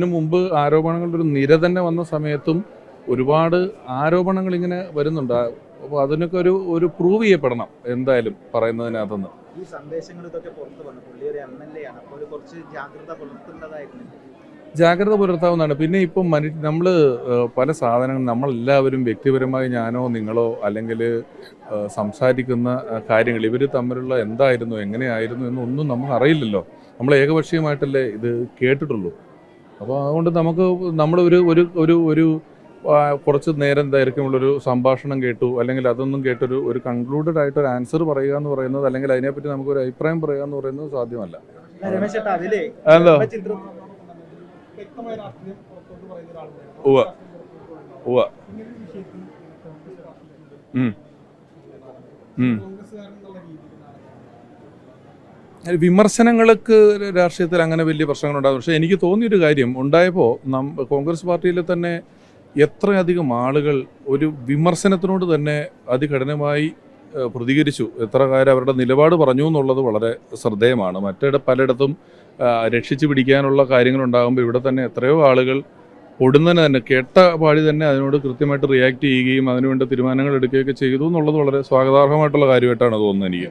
ഇതിനു മുമ്പ് ആരോപണങ്ങളുടെ ഒരു നിര തന്നെ വന്ന സമയത്തും ഒരുപാട് ആരോപണങ്ങൾ ഇങ്ങനെ വരുന്നുണ്ട്. അപ്പോൾ അതിനൊക്കെ ഒരു ഒരു പ്രൂവ് ചെയ്യപ്പെടണം എന്തായാലും പറയുന്നതിനകത്തുനിന്ന്. ഈ സന്ദേശങ്ങൾ ഇതൊക്കെ പുറത്തു വന്നു. പുള്ളി ഒരു എം എൽ എ ആണ് അപ്പോൾ കുറച്ച് ജാഗ്രത പുലർത്തേണ്ടതായിരുന്നു ജാഗ്രത പുലർത്താവുന്നതാണ്. പിന്നെ ഇപ്പം മനു നമ്മൾ പല സാധനങ്ങൾ നമ്മളെല്ലാവരും വ്യക്തിപരമായി ഞാനോ നിങ്ങളോ അല്ലെങ്കിൽ സംസാരിക്കുന്ന കാര്യങ്ങൾ ഇവർ തമ്മിലുള്ള എന്തായിരുന്നു എങ്ങനെയായിരുന്നു എന്നൊന്നും നമുക്ക് അറിയില്ലല്ലോ. നമ്മൾ ഏകപക്ഷീയമായിട്ടല്ലേ ഇത് കേട്ടിട്ടുള്ളൂ. അപ്പോൾ അതുകൊണ്ട് നമുക്ക് നമ്മൾ ഒരു ഒരു ഒരു ഒരു കുറച്ച് നേരം ദൈർഘ്യമുള്ളൊരു സംഭാഷണം കേട്ടു. അല്ലെങ്കിൽ അതൊന്നും കേട്ടൊരു ഒരു കൺക്ലൂഡഡ് ആയിട്ട് ഒരു ആൻസർ പറയുക എന്ന് പറയുന്നത് അല്ലെങ്കിൽ അതിനെപ്പറ്റി നമുക്ക് ഒരു അഭിപ്രായം പറയുക എന്ന് പറയുന്നത് സാധ്യമല്ല. രമേശ് ഉവ ഉവ ഉം. ചിത്രം വിമർശനങ്ങൾക്ക് രാഷ്ട്രീയത്തിൽ അങ്ങനെ വലിയ പ്രശ്നങ്ങളുണ്ടാകും. പക്ഷേ എനിക്ക് തോന്നിയൊരു കാര്യം ഉണ്ടായപ്പോൾ നം കോൺഗ്രസ് പാർട്ടിയിലെ തന്നെ എത്രയധികം ആളുകൾ ഒരു വിമർശനത്തിനോട് തന്നെ അതികഠിനമായി പ്രതികരിച്ചു. എത്ര കാര്യം അവരുടെ നിലപാട് പറഞ്ഞു എന്നുള്ളത് വളരെ ശ്രദ്ധേയമാണ്. മറ്റിട പലയിടത്തും രക്ഷിച്ചു പിടിക്കാനുള്ള കാര്യങ്ങളുണ്ടാകുമ്പോൾ ഇവിടെ തന്നെ എത്രയോ ആളുകൾ പൊടുന്നതിന് തന്നെ കേട്ട പാടി തന്നെ അതിനോട് കൃത്യമായിട്ട് റിയാക്ട് ചെയ്യുകയും അതിനുവേണ്ട തീരുമാനങ്ങൾ എടുക്കുകയൊക്കെ ചെയ്തു എന്നുള്ളത് വളരെ സ്വാഗതാർഹമായിട്ടുള്ള കാര്യമായിട്ടാണ് തോന്നുന്നത് എനിക്ക്.